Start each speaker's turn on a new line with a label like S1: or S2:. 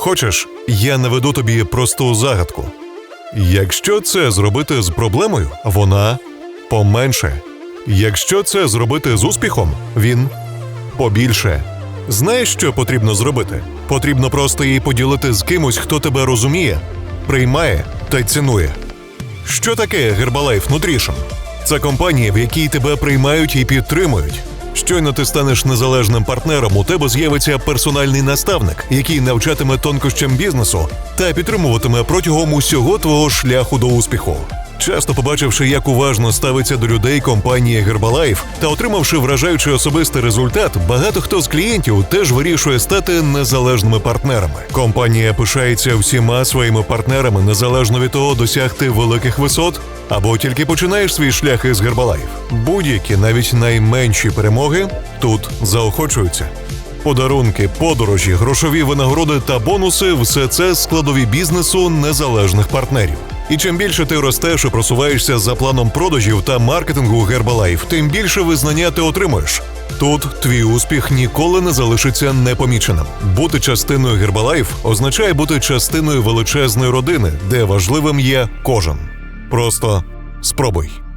S1: Хочеш, я наведу тобі просту загадку. Якщо це зробити з проблемою, вона поменше. Якщо це зробити з успіхом, він побільше. Знаєш, що потрібно зробити? Потрібно просто її поділити з кимось, хто тебе розуміє, приймає та цінує. Що таке Herbalife Nutrition? Це компанія, в якій тебе приймають і підтримують. Щойно ти станеш незалежним партнером, у тебе з'явиться персональний наставник, який навчатиме тонкощам бізнесу та підтримуватиме протягом усього твого шляху до успіху. Часто побачивши, як уважно ставиться до людей компанія Herbalife та отримавши вражаючий особистий результат, багато хто з клієнтів теж вирішує стати незалежними партнерами. Компанія пишається всіма своїми партнерами незалежно від того, досягти великих висот або тільки починаєш свій шлях із Herbalife. Будь-які, навіть найменші перемоги тут заохочуються. Подарунки, подорожі, грошові винагороди та бонуси все це складові бізнесу незалежних партнерів. І чим більше ти ростеш і просуваєшся за планом продажів та маркетингу Herbalife, тим більше визнання ти отримуєш. Тут твій успіх ніколи не залишиться непоміченим. Бути частиною Herbalife означає бути частиною величезної родини, де важливим є кожен. Просто спробуй.